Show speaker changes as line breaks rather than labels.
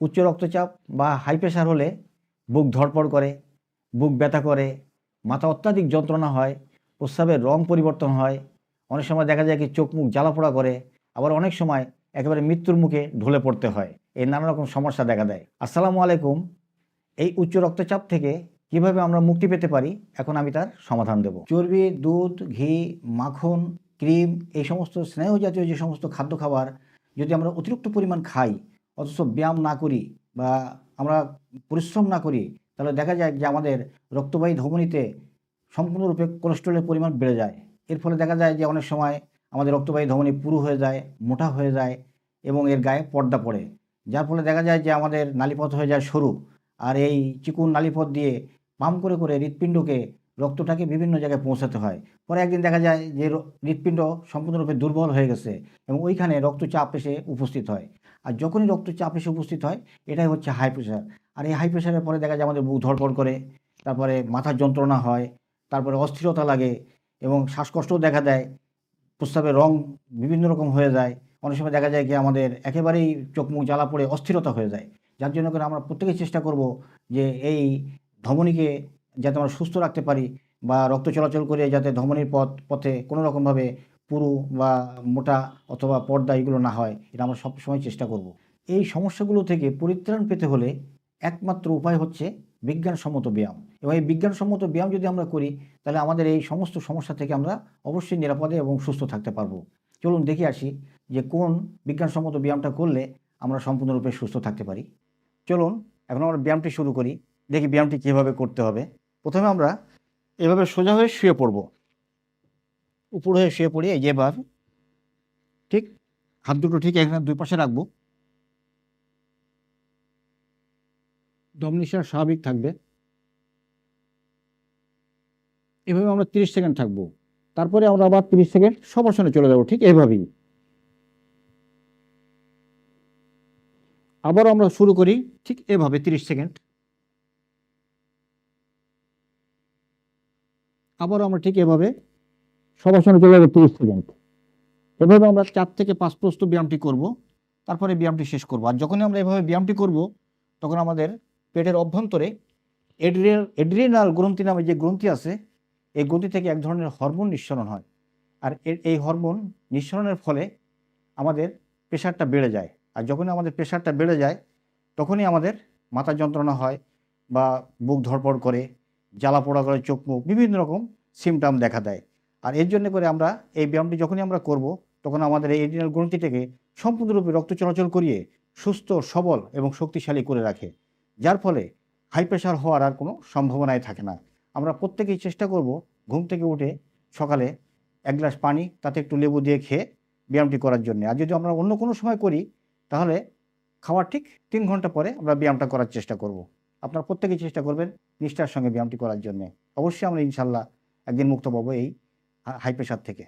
উচ্চ রক্তচাপ বা হাই প্রেশার হলে বুক ধড়পড় করে, বুক ব্যথা করে, মাথা অত্যাধিক যন্ত্রণা হয়, প্রস্রাবের রং পরিবর্তন হয়, অনেক সময় দেখা যায় কি চোখ মুখ জ্বালাপোড়া করে, আবার অনেক সময় একেবারে মৃত্যুর মুখে ঢলে পড়তে হয়। এই নানা রকম সমস্যা দেখা দেয়। আসসালামু আলাইকুম। এই উচ্চ রক্তচাপ থেকে কীভাবে আমরা মুক্তি পেতে পারি? এখন আমি তার সমাধান দেব। চর্বি, দুধ, ঘি, মাখন, ক্রিম, এই সমস্ত স্নেহ জাতীয় যে সমস্ত খাদ্য খাবার যদি আমরা অতিরিক্ত পরিমাণ খাই অথচ ব্যায়াম না করি বা আমরা পরিশ্রম না করি, তাহলে দেখা যায় যে আমাদের রক্তবাহী ধমনীতে সম্পূর্ণরূপে কোলেস্ট্রলের পরিমাণ বেড়ে যায়। এর ফলে দেখা যায় যে অনেক সময় আমাদের রক্তবাহী ধমনী পুরু হয়ে যায়, মোটা হয়ে যায় এবং এর গায়ে পর্দা পড়ে। যার ফলে দেখা যায় যে আমাদের নালীপথ হয়ে যায় সরু। আর এই চিকুন নালীপথ দিয়ে পাম্প করে করে হৃৎপিণ্ডকে রক্তটাকে বিভিন্ন জায়গায় পৌঁছাতে হয়। পরে একদিন দেখা যায় যে হৃৎপিণ্ড সম্পূর্ণরূপে দুর্বল হয়ে গেছে এবং ওইখানে রক্তচাপ এসে উপস্থিত হয়। আর যখনই রক্তচাপ এসে উপস্থিত হয়, এটাই হচ্ছে হাই প্রেশার আর এই হাই প্রেশারের পরে দেখা যায় আমাদের বুক ধড়পড় করে, তারপরে মাথার যন্ত্রণা হয়, তারপরে অস্থিরতা লাগে এবং শ্বাসকষ্টও দেখা দেয়, প্রস্রাবের রং বিভিন্ন রকম হয়ে যায়। অনেক সময় দেখা যায় কি আমাদের একেবারেই চোখ মুখ জ্বালা পড়ে অস্থিরতা হয়ে যায়। যার জন্য করে আমরা প্রত্যেকেই চেষ্টা করব যে এই ধমনীকে যাতে আমরা সুস্থ রাখতে পারি বা রক্ত চলাচল করে যাতে ধমনীর পথ, পথে কোনো রকমভাবে পুরু বা মোটা অথবা পর্দা এগুলো না হয়, এটা আমরা সবসময় চেষ্টা করব। এই সমস্যাগুলো থেকে পরিত্রাণ পেতে হলে একমাত্র উপায় হচ্ছে বিজ্ঞানসম্মত ব্যায়াম। এবং এই বিজ্ঞানসম্মত ব্যায়াম যদি আমরা করি, তাহলে আমাদের এই সমস্ত সমস্যা থেকে আমরা অবশ্যই নিরাপদে এবং সুস্থ থাকতে পারব। চলুন দেখে আসি যে কোন বিজ্ঞানসম্মত ব্যায়ামটা করলে আমরা সম্পূর্ণরূপে সুস্থ থাকতে পারি। চলুন, এখন আমরা ব্যায়ামটি শুরু করি। দেখি ব্যায়ামটি কীভাবে করতে হবে। প্রথমে আমরা এভাবে সোজা হয়ে শুয়ে পড়ব। উপর হয়ে শুয়ে পড়ি, এই যেভাবে ঠিক? হাত দুটো ঠিক এখানে দুই পাশে রাখব। দম স্বাভাবিক থাকবে। এভাবে আমরা তিরিশ সেকেন্ড থাকব। তারপরে আমরা আবার তিরিশ সেকেন্ড সবাসনে চলে যাব, ঠিক এভাবেই। আবারও আমরা শুরু করি, ঠিক এভাবে তিরিশ সেকেন্ড। আবারও আমরা ঠিক এভাবে সবাসনে চলে যাব তিরিশ সেকেন্ড। এভাবে আমরা চার থেকে পাঁচ প্রস্ত ব্যায়ামটি করব, তারপরে ব্যায়ামটি শেষ করব। আর যখনই আমরা এভাবে ব্যায়ামটি করব, তখন আমাদের পেটের অভ্যন্তরে এড্রিয়াল এড্রিনাল গ্রন্থি নামে যে গ্রন্থি আছে, এই গ্রন্থি থেকে এক ধরনের হরমোন নিঃসরণ হয়। আর এই হরমোন নিঃসরণের ফলে আমাদের প্রেশারটা বেড়ে যায়। আর যখনই আমাদের প্রেশারটা বেড়ে যায়, তখনই আমাদের মাথা যন্ত্রণা হয় বা বুক ধড়পড় করে জ্বালা পোড়া করে চোখ মুখ, বিভিন্ন রকম সিমটাম দেখা দেয়। আর এর জন্য করে আমরা এই ব্যায়ামটি যখনই আমরা করব, তখন আমাদের এই এডিনাল গ্রন্থিটাকে সম্পূর্ণরূপে রক্ত চলাচল করিয়ে সুস্থ, সবল এবং শক্তিশালী করে রাখে। যার ফলে হাই প্রেশার হওয়ার আর কোনো সম্ভাবনাই থাকে না। আমরা প্রত্যেকেই চেষ্টা করব ঘুম থেকে উঠে সকালে এক গ্লাস পানি, তাতে একটু লেবু দিয়ে খেয়ে ব্যায়ামটি করার জন্য। আর যদি আমরা অন্য কোনো সময় করি, তাহলে খাওয়ার ঠিক তিন ঘণ্টা পরে আমরা ব্যায়ামটা করার চেষ্টা করব। আপনারা প্রত্যেকেই চেষ্টা করবেন নিষ্ঠার সঙ্গে ব্যায়ামটি করার জন্য। অবশ্যই আমরা ইনশাল্লাহ একদিন মুক্ত পাবো এই হাই প্রেশার থেকে।